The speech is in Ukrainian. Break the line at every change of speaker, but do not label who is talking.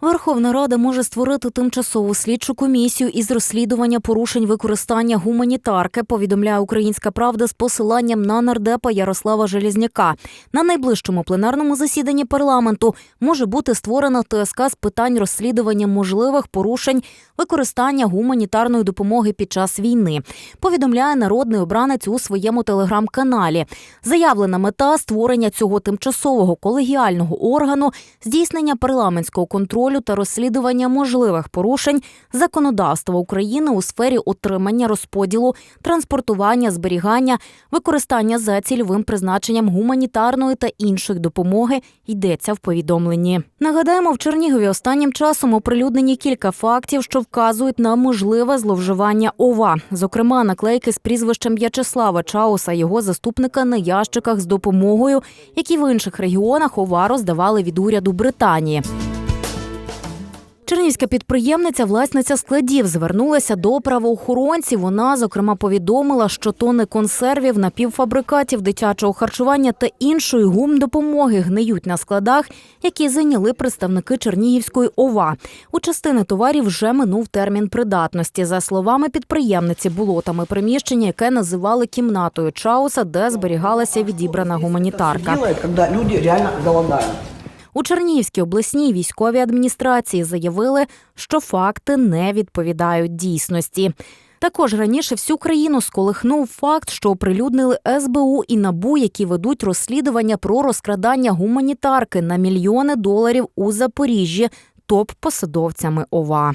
Верховна Рада може створити тимчасову слідчу комісію із розслідування порушень використання гуманітарки. Повідомляє Українська Правда з посиланням на нардепа Ярослава Желізняка. На найближчому пленарному засіданні парламенту може бути створена ТСК з питань розслідування можливих порушень використання гуманітарної допомоги під час війни. Повідомляє народний обранець у своєму телеграм-каналі. Заявлена мета створення цього тимчасового колегіального органу, здійснення парламентського контролю та розслідування можливих порушень законодавства України у сфері отримання, розподілу, транспортування, зберігання, використання за цільовим призначенням гуманітарної та інших допомоги йдеться в повідомленні. Нагадаємо, в Чернігові останнім часом оприлюднені кілька фактів, що вказують на можливе зловживання ОВА. Зокрема, наклейки з прізвищем В'ячеслава Чауса, його заступника на ящиках з допомогою, які в інших регіонах ОВА роздавали від уряду Британії. Чернівська підприємниця, власниця складів, звернулася до правоохоронців. Вона, зокрема, повідомила, що тони консервів, напівфабрикатів, дитячого харчування та іншої гумдопомоги гниють на складах, які зайняли представники Чернігівської ОВА. У частини товарів вже минув термін придатності. За словами підприємниці, було там і приміщення, яке називали кімнатою Чауса, де зберігалася відібрана гуманітарка.
когда люди реально голодают.
У Чернігівській обласній військовій адміністрації заявили, що факти не відповідають дійсності. Також раніше всю країну сколихнув факт, що оприлюднили СБУ і НАБУ, які ведуть розслідування про розкрадання гуманітарки на мільйони доларів у Запоріжжі топ-посадовцями ОВА.